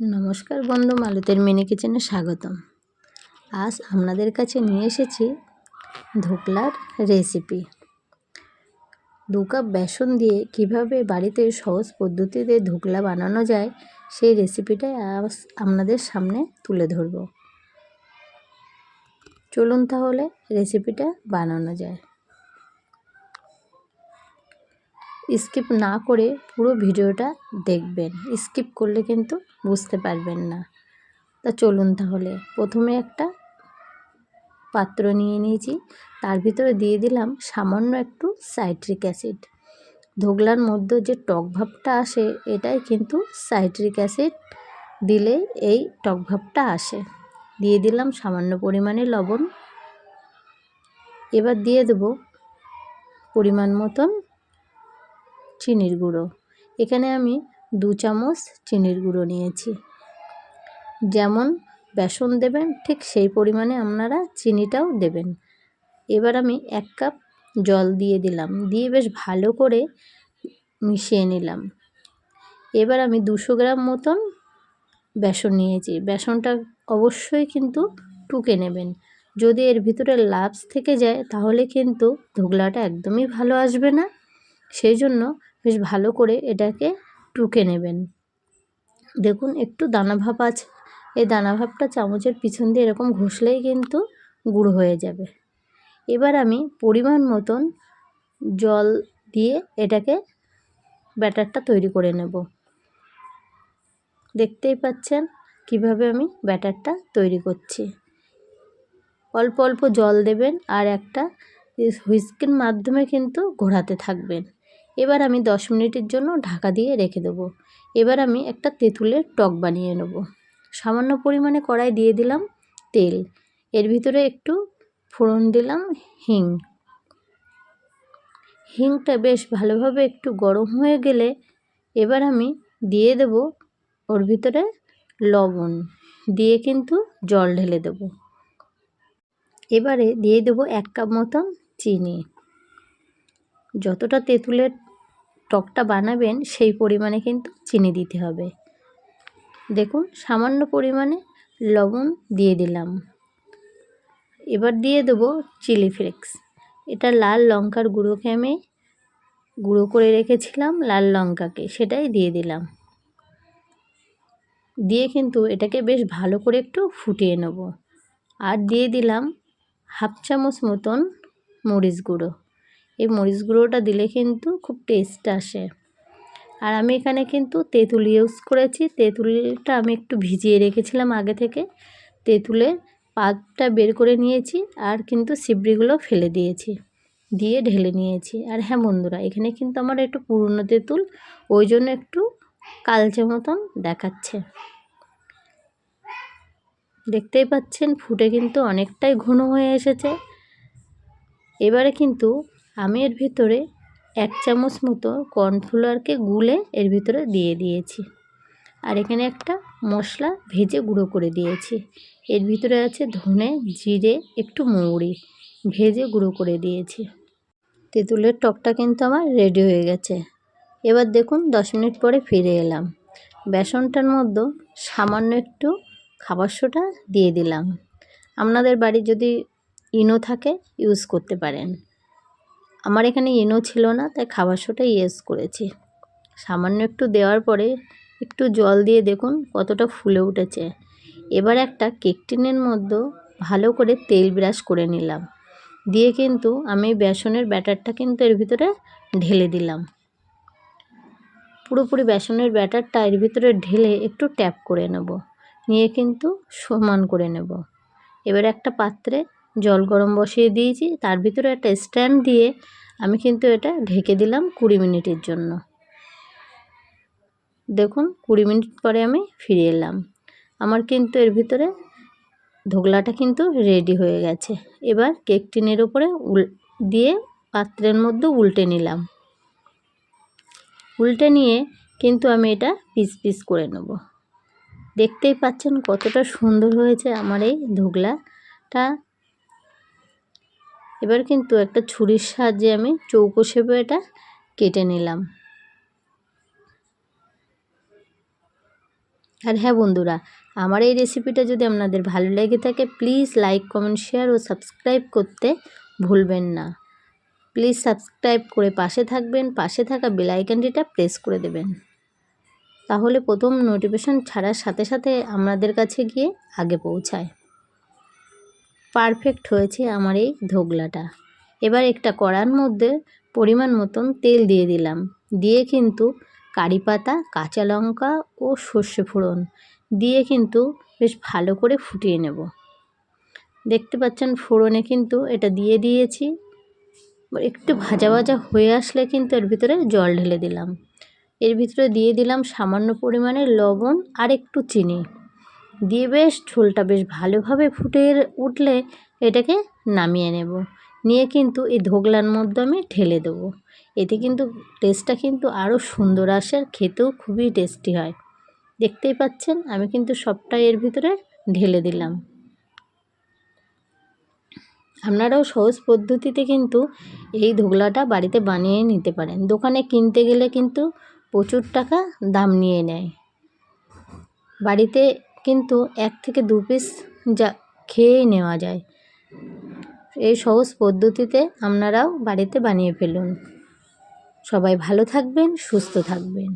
নমস্কার বন্ধু মালতের মিনি কিচেনে স্বাগতম। আজ আপনাদের কাছে নিয়ে এসেছি ধোকলার রেসিপি। দু কাপ বেসন দিয়ে কীভাবে বাড়িতে সহজ পদ্ধতিতে ধোকলা বানানো যায়, সেই রেসিপিটাই আজ আপনাদের সামনে তুলে ধরব। চলুন তাহলে রেসিপিটা বানানো যায়। স্কিপ না করে পুরো ভিডিওটা দেখবেন। স্কিপ করলে কিন্তু বুঝতে পারবেন না। তা চলুন তাহলে। প্রথমে একটা পাত্র নিয়ে নিয়েছি। তার ভিতরে দিয়ে দিলাম সামান্য একটু সাইট্রিক অ্যাসিড। ধোগলার মধ্যে যে টক ভাবটা আসে, এটাই কিন্তু সাইট্রিক অ্যাসিড দিলে এই টক ভাবটা আসে। দিয়ে দিলাম সামান্য পরিমাণে লবণ। এবার দিয়ে দেব পরিমাণ মতন চিনির গুঁড়ো। এখানে আমি দু চামচ চিনির গুঁড়ো নিয়েছি। যেমন বেসন দেবেন, ঠিক সেই পরিমাণে আপনারা চিনিটাও দেবেন। এবার আমি এক কাপ জল দিয়ে দিলাম। দিয়ে বেশ ভালো করে মিশিয়ে নিলাম। এবার আমি দুশো গ্রাম মতন বেসন নিয়েছি। বেসনটা অবশ্যই কিন্তু টুকে নেবেন। যদি এর ভিতরে লাভস থেকে যায়, তাহলে কিন্তু ধোগলাটা একদমই ভালো আসবে না। সেই জন্য বেশ ভালো করে এটাকে টুকে নেবেন। দেখুন, একটু দানা ভাব আছে। এই দানা ভাবটা চামচের পিছন দিয়ে এরকম ঘষলেই কিন্তু গুঁড়ো হয়ে যাবে। এবার আমি পরিমাণ মতন জল দিয়ে এটাকে ব্যাটারটা তৈরি করে নেব। দেখতেই পাচ্ছেন কীভাবে আমি ব্যাটারটা তৈরি করছি। অল্প অল্প জল দেবেন আর একটা হুইস্কের মাধ্যমে কিন্তু ঘোরাতে থাকবেন। এবার আমি দশ মিনিটের জন্য ঢাকা দিয়ে রেখে দেবো। এবার আমি একটা তেঁতুলের টক বানিয়ে নেব। সামান্য পরিমাণে কড়াই দিয়ে দিলাম তেল। এর ভিতরে একটু ফোড়ন দিলাম হিং। হিংটা বেশ ভালোভাবে একটু গরম হয়ে গেলে এবার আমি দিয়ে দেব ওর ভিতরে লবণ। দিয়ে কিন্তু জল ঢেলে দেব। এবারে দিয়ে দেব এক কাপ মতন চিনি। যতটা তেঁতুলের টকটা বানাবেন, সেই পরিমাণে কিন্তু চিনি দিতে হবে। দেখুন, সামান্য পরিমাণে লবণ দিয়ে দিলাম। এবার দিয়ে দেবো চিলি ফ্লেক্স। এটা লাল লঙ্কার গুঁড়োকে আমি গুঁড়ো করে রেখেছিলাম, লাল লঙ্কাকে, সেটাই দিয়ে দিলাম। দিয়ে কিন্তু এটাকে বেশ ভালো করে একটু ফুটিয়ে নেব। আর দিয়ে দিলাম হাফ চামচ মতন মরিচ গুঁড়ো। এই মরিচ গুঁড়োটা দিলে কিন্তু খুব টেস্ট আসে। আর আমি এখানে কিন্তু তেঁতুল ইউজ করেছি। তেঁতুলটা আমি একটু ভিজিয়ে রেখেছিলাম আগে থেকে। তেঁতুলের পাতটা বের করে নিয়েছি আর কিন্তু সিবড়িগুলো ফেলে দিয়েছি, দিয়ে ঢেলে নিয়েছি। আর হ্যাঁ বন্ধুরা, এখানে কিন্তু আমার একটু পুরনো তেঁতুল, ওই জন্য একটু কালচে মতন দেখাচ্ছে। দেখতেই পাচ্ছেন, ফুটে কিন্তু অনেকটাই ঘন হয়ে এসেছে। এবারে কিন্তু আমি এর ভিতরে এক চামচ মতো কর্নফ্লাওয়ারকে গুলে এর ভিতরে দিয়ে দিয়েছি। আর এখানে একটা মশলা ভেজে গুঁড়ো করে দিয়েছি। এর ভিতরে আছে ধনে, জিরে, একটু মৌরি ভেজে গুঁড়ো করে দিয়েছি। তেঁতুলের টকটা কিন্তু আমার রেডি হয়ে গেছে। এবার দেখুন, দশ মিনিট পরে ফিরে এলাম। বেসনটার মধ্যে সামান্য একটু খাবার সোটা দিয়ে দিলাম। আপনাদের বাড়ি যদি ইনো থাকে ইউজ করতে পারেন। আমার এখানে ইনো ছিল না, তাই খাবার সোটা ইয়েস করেছি। সামান্য একটু দেওয়ার পরে একটু জল দিয়ে দেখুন কতটা ফুলে উঠেছে। এবার একটা কেক টিনের মধ্যে ভালো করে তেল ব্রাশ করে নিলাম। দিয়ে কিন্তু আমি বেসনের ব্যাটারটা কিন্তু এর ভিতরে ঢেলে দিলাম। পুরোপুরি বেসনের ব্যাটারটা এর ভিতরে ঢেলে একটু ট্যাপ করে নেব। নিয়ে কিন্তু সমান করে নেব। এবার একটা পাত্রে জল গরম বসিয়ে দিয়েছি। তার ভিতরে একটা স্ট্যান্ড দিয়ে আমি কিন্তু এটা ঢেকে দিলাম কুড়ি মিনিটের জন্য। দেখুন, কুড়ি মিনিট পরে আমি ফিরে এলাম। আমার কিন্তু এর ভিতরে ধোকলাটা কিন্তু রেডি হয়ে গেছে। এবার কেক টিনের ওপরে উল দিয়ে পাত্রের মধ্যে উল্টে নিলাম। উল্টে নিয়ে কিন্তু আমি এটা পিস পিস করে নেব। দেখতেই পাচ্ছেন কতটা সুন্দর হয়েছে আমার এই ধোগলাটা এবার কিন্তু একটা ছুরির সাহায্যে আমি চৌকো শেপে এটা কেটে নিলাম। আর হ্যাঁ বন্ধুরা, আমার এই রেসিপিটা যদি আপনাদের ভালো লেগে থাকে, প্লিজ লাইক, কমেন্ট, শেয়ার ও সাবস্ক্রাইব করতে ভুলবেন না। প্লিজ সাবস্ক্রাইব করে পাশে থাকবেন, পাশে থাকা বেল আইকনটিটা প্রেস করে দেবেন। তাহলে প্রথম নোটিফিকেশন ছাড়ার সাথে সাথে আপনাদের কাছে গিয়ে আগে পৌঁছায়। পারফেক্ট হয়েছে আমার এই ধোগলাটা এবার একটা কড়ার মধ্যে পরিমাণ মতন তেল দিয়ে দিলাম। দিয়ে কিন্তু কারি পাতা, কাঁচা লঙ্কা ও সর্ষে ফোড়ন দিয়ে কিন্তু বেশ ভালো করে ফুটিয়ে নেব। দেখতে পাচ্ছেন ফোড়নে কিন্তু এটা দিয়ে দিয়েছি। একটু ভাজা ভাজা হয়ে আসলে কিন্তু এর ভিতরে জল ঢেলে দিলাম। এর ভিতরে দিয়ে দিলাম সামান্য পরিমাণে লবণ আর একটু চিনি। দিয়ে বেশ ঝোলটা বেশ ভালোভাবে ফুটে উঠলে এটাকে নামিয়ে নেব। নিয়ে কিন্তু এই ধোগলার মধ্যে আমি ঢেলে দেবো। এতে কিন্তু টেস্টটা কিন্তু আরও সুন্দর আসে আর খেতেও খুবই টেস্টি হয়। দেখতেই পাচ্ছেন, আমি কিন্তু সবটাই এর ভিতরে ঢেলে দিলাম। আপনারাও সহজ পদ্ধতিতে কিন্তু এই ধোগলাটা বাড়িতে বানিয়ে নিতে পারেন। দোকানে কিনতে গেলে কিন্তু প্রচুর টাকা দাম নিয়ে নেয়। বাড়িতে কিন্তু এক থেকে দু পিস যা খেয়েই নেওয়া যায়। এই সহজ পদ্ধতিতে আপনারাও বাড়িতে বানিয়ে ফেলুন। সবাই ভালো থাকবেন, সুস্থ থাকবেন।